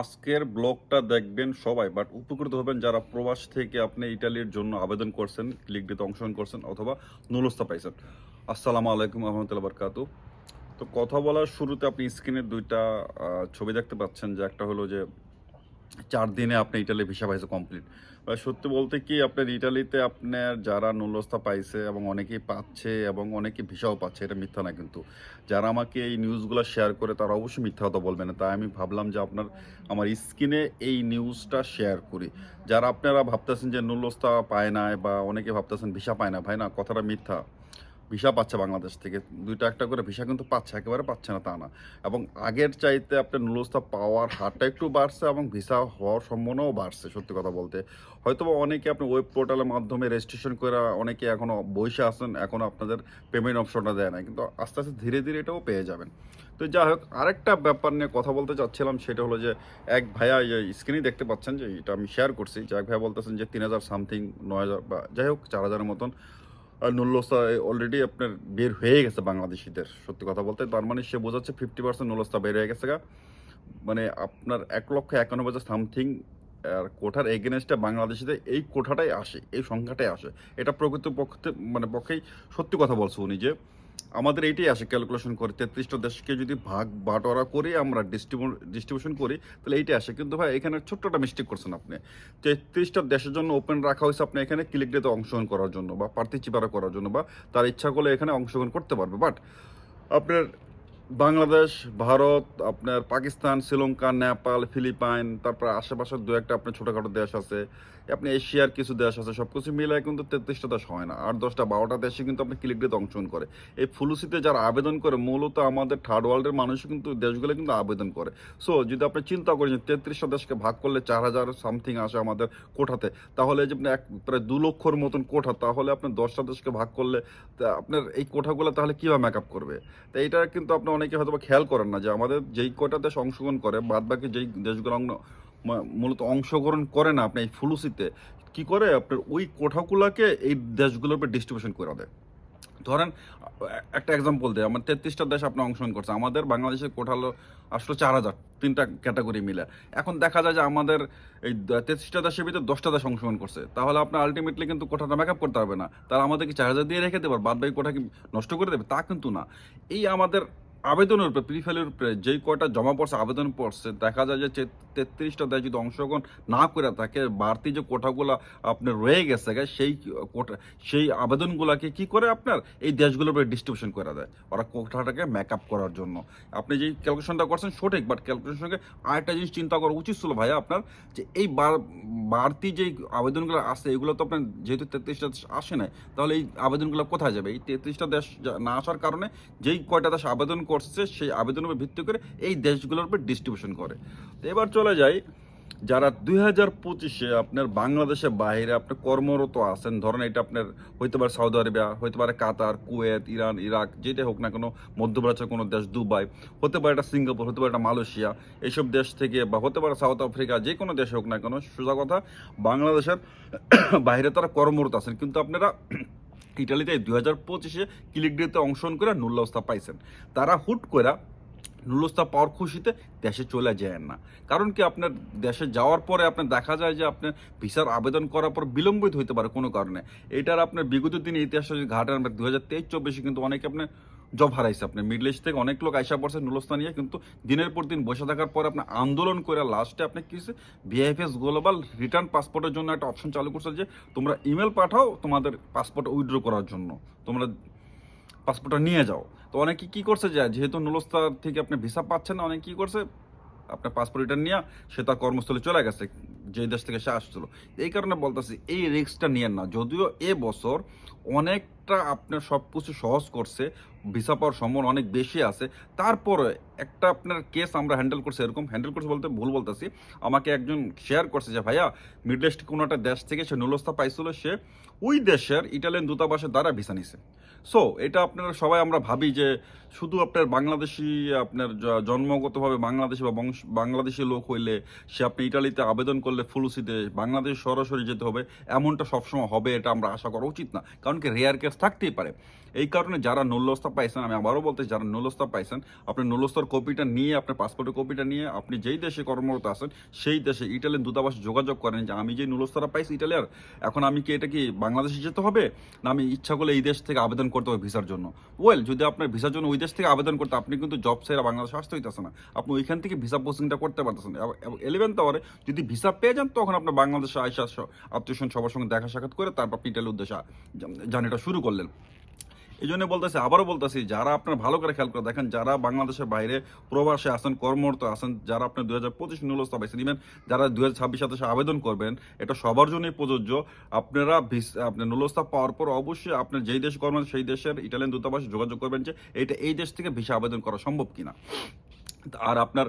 আজকের ব্লগটা দেখবেন সবাই বাট উপকৃত হবেন যারা প্রবাস থেকে আপনি ইটালির জন্য আবেদন করছেন ক্লিক দিতে অংশগ্রহণ করছেন অথবা নুলস্তা পাইছেন। আসসালামু আলাইকুম রহমতুল্লাহ বরকাত তো কথা বলার শুরুতে আপনি স্ক্রিনের দুইটা ছবি দেখতে পাচ্ছেন, যে একটা হলো যে চার দিনে আপনি ইটালি ভিসা পাইছে কমপ্লিট সত্যি বলতে কি, আপনার ইটালিতে আপনার যারা নুলস্থা পাইছে এবং অনেকেই পাচ্ছে এবং অনেকে ভিসাও পাচ্ছে, এটা মিথ্যা না কিন্তু। যারা আমাকে এই নিউজগুলো শেয়ার করে, তারা অবশ্যই মিথ্যা কথা বলবে না। তাই আমি ভাবলাম যে আপনার, আমার স্ক্রিনে এই নিউজটা শেয়ার করি। যারা আপনারা ভাবতেছেন যে নুলস্থা পায় না বা অনেকে ভাবতেছেন ভিসা পায় না, ভাই না, কথাটা মিথ্যা। ভিসা পাচ্ছে বাংলাদেশ থেকে। দুইটা একটা করে ভিসা কিন্তু পাচ্ছে, একেবারে পাচ্ছে না, তা না। এবং আগের চাইতে আপনার নুলস্থা পাওয়ার হারটা একটু বাড়ছে এবং ভিসা হওয়ার সম্ভাবনাও বাড়ছে, সত্যি কথা বলতে। হয়তো অনেকে আপনি ওয়েব পোর্টালের মাধ্যমে রেজিস্ট্রেশন করে অনেকে এখনও বসে আছেন এখনও আপনাদের পেমেন্ট অপশনটা দেয় না কিন্তু আস্তে আস্তে ধীরে ধীরে এটাও পেয়ে যাবেন। তো যাই হোক, আরেকটা ব্যাপার নিয়ে কথা বলতে চাচ্ছিলাম, সেটা হলো যে এক ভাইয়া স্ক্রিনেই দেখতে পাচ্ছেন যে এটা আমি শেয়ার করছি যে এক ভাইয়া বলতেছেন যে তিন হাজার সামথিং নয় হাজার বা যাই হোক, চার হাজারের মতন। নুল্লস্তা অলরেডি আপনার বের হয়ে গেছে বাংলাদেশিদের। সত্যি কথা বলতে তার মানে সে বোঝাচ্ছে ফিফটি পার্সেন্ট নুলস্তা বের হয়ে গেছে মানে আপনার এক লক্ষ একানব্বই হাজার সামথিং আর কোঠার এগেনস্টে বাংলাদেশিদের এই কোঠাটাই আসে, এই সংখ্যাটাই আসে। এটা প্রকৃত পক্ষে মানে পক্ষেই সত্যি কথা বলছে উনি যে আমাদের এইটাই আসে ক্যালকুলেশন করে তেত্রিশটা দেশকে যদি ভাগ বাটোয়ারা করে আমরা ডিস্ট্রিবিউ ডিস্ট্রিবিউশন করি, তাহলে এইটাই আসে। কিন্তু ভাই, এখানে ছোট্টটা মিস্টেক করছেন আপনি। তেত্রিশটা দেশের জন্য ওপেন রাখা হয়েছে আপনি এখানে ক্লিক ডেতে অংশগ্রহণ করার জন্য বা পার্টিচিপারা করার জন্য বা তার ইচ্ছা করলে এখানে অংশগ্রহণ করতে পারবে। বাট আপনার বাংলাদেশ, ভারত, আপনার পাকিস্তান, শ্রীলঙ্কা, নেপাল, ফিলিপাইন, তারপর আশেপাশের দু একটা আপনার ছোটোখাটো দেশ আছে, আপনি এশিয়ার কিছু দেশ আছে সব কিছু মিলায় কিন্তু তেত্রিশটা দেশ হয় না, আট, দশটা, বারোটা দেশে কিন্তু আপনি ক্লিক ডেতে অংশগ্রহণ করে। এই ফুলুসিতে যারা আবেদন করে, মূলত আমাদের থার্ড ওয়ার্ল্ডের মানুষ কিন্তু দেশগুলো কিন্তু আবেদন করে। সো যদি আপনি চিন্তা করেন তেত্রিশটা দেশকে ভাগ করলে চার হাজার সামথিং আসে আমাদের কোঠাতে তাহলে যে আপনি এক, প্রায় দু লক্ষর মতন কোঠা তাহলে আপনি দশটা দেশকে ভাগ করলে আপনার এই কোঠাগুলো তাহলে কীভাবে মেক আপ করবে? তো এইটা কিন্তু আপনি অনেকে হয়তো খেয়াল করেন না যে আমাদের যেই কয়টা দেশ অংশগ্রহণ করে বাদ বাকি যেই দেশগুলো মূলত অংশগ্রহণ করে না আপনি এই ফুলুসিতে, কি করে আপনার ওই কোঠাগুলোকে এই দেশগুলোর উপর ডিস্ট্রিবিউশন করে দেয়? ধরেন, একটা এক্সাম্পল দেয় আমার তেত্রিশটা দেশ আপনি অংশগ্রহণ করছে আমাদের বাংলাদেশের কোঠা হলো আসলো চার হাজার, তিনটা ক্যাটাগরি মিলে। এখন দেখা যায় যে আমাদের এই তেত্রিশটা দেশের ভিতরে দশটা দেশ অংশগ্রহণ করছে, তাহলে আপনার আলটিমেটলি কিন্তু কোঠাটা মেকআপ করতে হবে না। তারা আমাদেরকে চার হাজার দিয়ে রেখে দেবে বাদ বাকি কি নষ্ট করে দেবে? তা কিন্তু না। এই আমাদের আবেদনের উপরে প্রিফাইলের উপরে যেই কয়টা জমা পড়ছে, আবেদন পড়ছে, দেখা যায় যে তেত্রিশটা দেশ যদি অংশগ্রহণ না করে থাকে, বাড়তি যে কোঠাগুলো আপনার রয়ে গেছে সেই কোঠা সেই আবেদনগুলোকে কি করে আপনার? এই দেশগুলোর উপরে ডিস্ট্রিবিউশন করে দেয়। ওরা কোঠাটাকে মেক আপ করার জন্য। আপনি যেই ক্যালকুলেশনটা করছেন সঠিক বাট ক্যালকুলেশনের সঙ্গে আরেকটা জিনিস চিন্তা করা উচিত ছিল ভাইয়া আপনার, যে এই বাড়তি যেই আবেদনগুলো আসে এগুলো তো আপনার যেহেতু তেত্রিশটা দেশ আসে না তাহলে এই আবেদনগুলো কোথায় যাবে? এই তেত্রিশটা দেশ না আসার কারণে যেই কয়টা দেশ আবেদন করছে, সেই আবেদনের উপর ভিত্তি করে এই দেশগুলোর উপর ডিস্ট্রিবিউশন করে। তো এবার চলে যাই, যারা দুই হাজার পঁচিশে আপনার বাংলাদেশের বাইরে আপনি কর্মরত আছেন, ধরেন এটা আপনার হইতে পারে সৌদি আরবিয়া, হইতে পারে কাতার, কুয়েত, ইরান, ইরাক যেটা হোক না কোনো, মধ্যপ্রাচ্যের কোনো দেশ, দুবাই, হতে পারে এটা সিঙ্গাপুর, হতে পারে এটা মালয়েশিয়া, এইসব দেশ থেকে বা হতে পারে সাউথ আফ্রিকা, যে কোনো দেশে হোক না কেন, সোজা কথা, বাংলাদেশের বাইরে তারা কর্মরত আছেন, কিন্তু আপনারা ইটালিতে দুই হাজার পঁচিশে কিলিগ্রিতে অংশগ্রহণ করে নুল্লস্তা পাইছেন। তারা হুট করে নুলস্তা পাওয়ার খুশিতে দেশে চলে যায় না। কারণ কি আপনার দেশে যাওয়ার পরে আপনার দেখা যায় যে আপনার ভিসার আবেদন করার পর বিলম্বিত হইতে পারে কোনো কারণে। এটার আপনার বিগত দিনে ইতিহাসের ঘাটে আমরা দু হাজার তেইশ চব্বিশে কিন্তু অনেকে আপনার জব হারাইছে আপনি মিডল ইস্ট থেকে অনেক লোক আইসা পড়ছে নুলস্তা নিয়ে কিন্তু দিনের পর দিন বসে থাকার পর আপনার আন্দোলন করে লাস্টে আপনি কি হয়েছে বিআইএফএস গ্লোবাল রিটার্ন পাসপোর্টের জন্য একটা অপশন চালু করছে যে, তোমরা ইমেল পাঠাও তোমাদের পাসপোর্ট উইথড্র করার জন্য। তোমরা পাসপোর্টটা নিয়ে যাও। তো অনেকে কি করছে যে, যেহেতু নুলস্তা থেকে আপনি ভিসা পাচ্ছেন না, অনেকে কী করছে? আপনার পাসপোর্ট রিটার্ন নিয়ে সে তার কর্মস্থলে চলে গেছে যে দেশ থেকে সে আসছিল। এই কারণে বলতেছি, এই রিস্কটা নিয়েন না। যদিও এ বছর অনেকটা আপনার সব কিছু সহজ করছে ভিসা পাওয়ার সম্ভাবনা অনেক বেশি আছে। তারপরে একটা আপনার কেস আমরা হ্যান্ডেল করছি, এরকম হ্যান্ডেল করছি বলতে ভুল বলতেছি। আমাকে একজন শেয়ার করছে যে, ভাইয়া মিডল ইস্ট কোনো একটা দেশ থেকে সে নুলস্তা পাইছিল, সে ওই দেশের ইটালিয়ান দূতাবাসের দ্বারা ভিসা নিছে। সো এটা আপনারা সবাই আমরা ভাবি যে, শুধু আপনার বাংলাদেশি, আপনার জন্মগতভাবে বাংলাদেশি বা বংশ, বাংলাদেশি লোক হইলে সে আপনি ইটালিতে আবেদন করলে ফুলুসিতে বাংলাদেশ সরাসরি যেতে হবে, এমনটা সবসময় হবে, এটা আমরা আশা করা উচিত না। কারণ কি রেয়ার কেস গ্যাস থাকতেই পারে এই কারণে যারা নুল্যস্তা পাইছেন, আমি আবারও বলতে যারা নুল্যস্তা পাইছেন, আপনি নুল্যস্তার কপিটা নিয়ে, আপনার পাসপোর্টের কপিটা নিয়ে, আপনি যেই দেশে কর্মরত আছেন, সেই দেশে ইটালিয়ান দূতাবাস যোগাযোগ করেন যে, আমি যে নুলস্তারা পাইছি ইটালিয়ার, এখন আমি কি এটা কি বাংলাদেশে যেতে হবে? না, আমি ইচ্ছা করলে এই দেশ থেকে আবেদন করতে হবে ভিসার জন্য? ওয়েল যদি আপনার ভিসার জন্য ওই দেশ থেকে আবেদন করতে, আপনি কিন্তু জব সেরা বাংলাদেশে আসতে হইতেছে না। আপনি ওইখান থেকে ভিসা পোস্টিংটা করতে পারতেছেন এলেভেন্থ আওয়ারে যদি ভিসা পেয়ে যান, তখন আপনার বাংলাদেশে আইসা আত্মীয় সবার সঙ্গে দেখা সাক্ষাৎ করে তারপর আপনি ইটালির উদ্দেশ্যে জার্নিটা শুরু করলেন। এই জন্য বলতেছি, আবারও বলতেছি, যারা আপনার ভালো করে খেয়াল করে দেখেন, যারা বাংলাদেশের বাইরে প্রবাসে আসেন কর্মরত আসেন যারা আপনার দুই হাজার পঁচিশ নুলস্তা পাইছেন ইভেন যারা দুই হাজার ছাব্বিশ সাতাশে আবেদন করবেন, এটা সবার জন্যই প্রযোজ্য। আপনারা আপনার নুলস্তা পাওয়ার পর অবশ্যই আপনার যেই দেশ কর্মেন সেই দেশের ইটালিয়ান দূতাবাসে যোগাযোগ করবেন যে, এটা এই দেশ থেকে ভিসা আবেদন করা সম্ভব কিনা। আর আপনার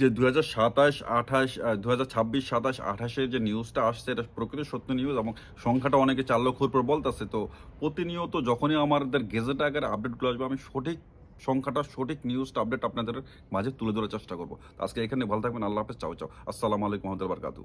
যে দু হাজার সাতাশ, আঠাশ দু হাজার ছাব্বিশ, সাতাশ আঠাশের যে নিউজটা আসছে, এটা প্রকৃত সত্য নিউজ এবং সংখ্যাটা অনেকে চার লক্ষর উপর বলতেছে। তো প্রতিনিয়ত যখনই আমাদের গেজেট আকারে আপডেটগুলো আসবে, আমি সঠিক সংখ্যাটা, সঠিক নিউজটা আপডেট আপনাদের মাঝে তুলে ধরার চেষ্টা করব। আজকে এখানে ভালো থাকবেন, আল্লাহ হাফেজ, চাও চাও। আসসালামু আলাইকুম, রহমতুল্লাহ বারকাতু